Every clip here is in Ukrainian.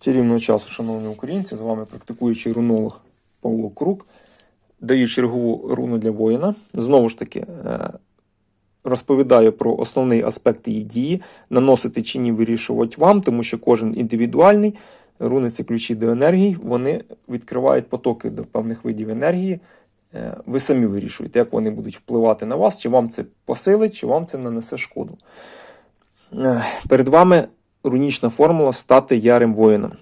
Чарівного часу, шановні українці, з вами практикуючий рунолог Павло Крук. Даю чергову руну для воїна. Знову ж таки, е, розповідаю про основний аспект її дії. Наносити чи ні вирішувати вам, тому що кожен індивідуальний. Руни це ключі до енергії, вони відкривають потоки до певних видів енергії. Е, Ви самі вирішуєте, як вони будуть впливати на вас, чи вам це посилить, чи вам це нанесе шкоду. Е, Перед вами рунічна формула стати ярим воїном.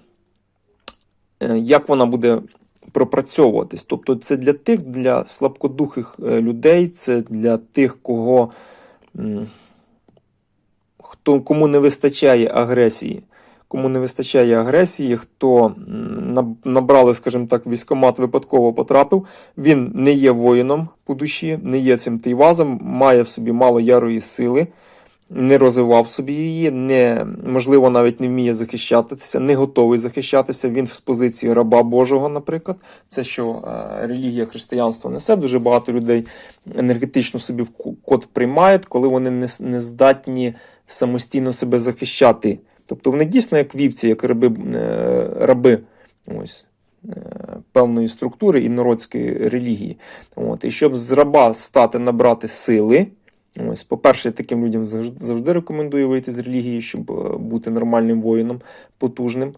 Е, Як вона буде пропрацьовуватись? Тобто, це для тих, для слабкодухих е, людей, це для тих, кого, хто, кому не вистачає агресії. Кому не вистачає агресії, хто набрали, скажімо так, військомат випадково потрапив, він не є воїном по душі, не є цим тейвазом, має в собі мало ярої сили, не розвивав собі її, не, можливо, навіть не вміє захищатися, не готовий захищатися. Він з позиції раба Божого, наприклад. Це що е, релігія християнства несе. Дуже багато людей енергетично собі в код приймають, коли вони не, не здатні самостійно себе захищати. Тобто вони дійсно як вівці, як раби, е, раби ось, е, певної структури і народської релігії. От. І щоб з раба стати набрати сили. Ось, по-перше, таким людям завжди, рекомендую вийти з релігії, щоб е, бути нормальним воїном, потужним,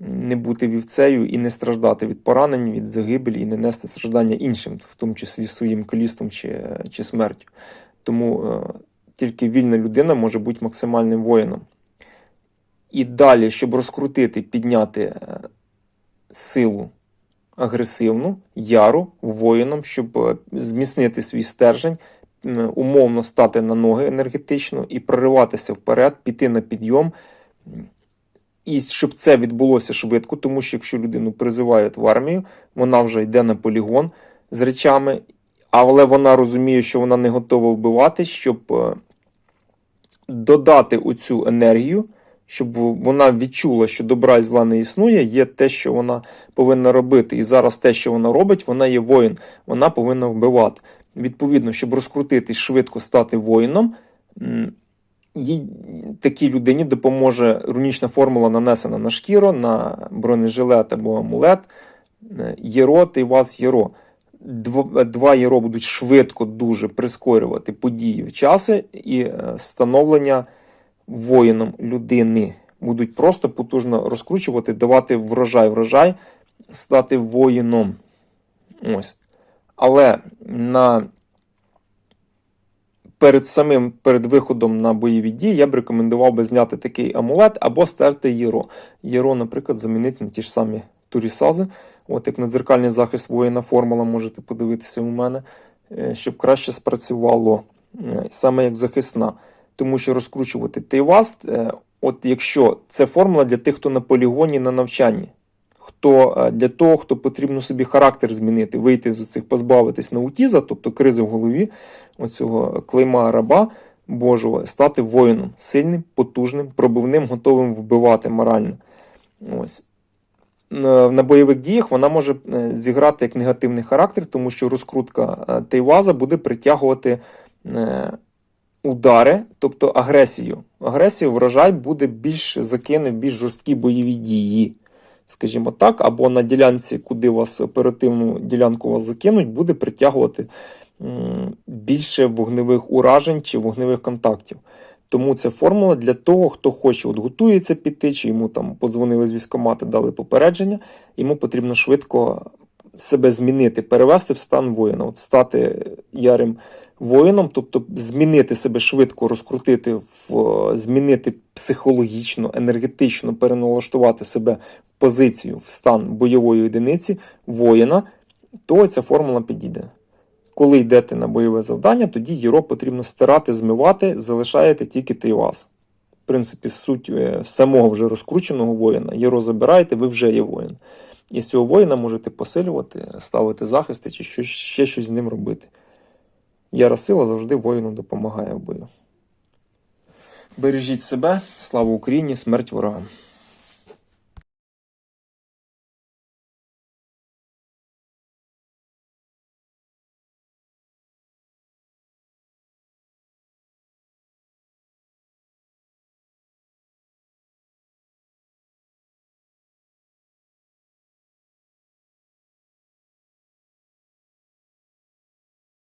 не бути вівцею і не страждати від поранень, від загибелі і не нести страждання іншим, в тому числі своїм калістом чи, чи смертю. Тому е, тільки вільна людина може бути максимальним воїном. І далі, щоб розкрутити, підняти е, силу агресивну, яру воїном, щоб е, зміцнити свій стержень, умовно стати на ноги енергетично і прориватися вперед, піти на підйом. І щоб це відбулося швидко, тому що якщо людину призивають в армію, вона вже йде на полігон з речами, але вона розуміє, що вона не готова вбивати, щоб е, додати оцю енергію, щоб вона відчула, що добра і зла не існує, є те, що вона повинна робити. І зараз те, що вона робить, вона є воїн, вона повинна вбивати. Відповідно, щоб розкрутитись, швидко стати воїном, їй такій людині допоможе рунічна формула, нанесена на шкіру, на бронежилет або амулет. Е, Єро, ти вас єро. Два єро будуть швидко дуже прискорювати події в часи і е, становлення воїном людини. Будуть просто потужно розкручувати, давати врожай, врожай, стати воїном. Ось. Але на перед самим перед виходом на бойові дії я б рекомендував би зняти такий амулет або стерти єро. Єро, наприклад, замінити на ті ж самі турісази. От як на дзеркальний захист воїна формула можете подивитися у мене, е, щоб краще спрацювало е, саме як захисна. Тому що розкручувати Тейваст, е, от якщо це формула для тих, хто на полігоні на навчанні, хто е, для того, хто потрібно собі характер змінити, вийти з цих, позбавитись наутіза, тобто кризи в голові, оцього клейма раба Божого, стати воїном, сильним, потужним, пробивним, готовим вбивати морально. Ось. На на бойових діях вона може е, зіграти як негативний характер, тому що розкрутка е, Тейваза буде притягувати е, удари, тобто агресію. Агресію врожай буде більш закине більш жорсткі бойові дії. Скажімо так, або на ділянці, куди вас оперативну ділянку вас закинуть, буде притягувати більше вогневих уражень чи вогневих контактів. Тому це формула для того, хто хоче, от готується піти, чи йому там подзвонили з військкомати, дали попередження. Йому потрібно швидко себе змінити, перевести в стан воїна, от стати ярим воїном, тобто змінити себе швидко, розкрутити, в, змінити психологічно, енергетично, переналаштувати себе в позицію, в стан бойової одиниці воїна, то ця формула підійде. Коли йдете на бойове завдання, тоді єро потрібно стирати, змивати, залишаєте тільки тейвас. В принципі, суть е, самого вже розкрученого воїна. Єро забираєте, ви вже є воїн. І з цього воїна можете посилювати, ставити захисти чи ще щось з ним робити. Яра сила завжди воїну допомагає в бою. Бережіть себе, слава Україні, смерть ворогам!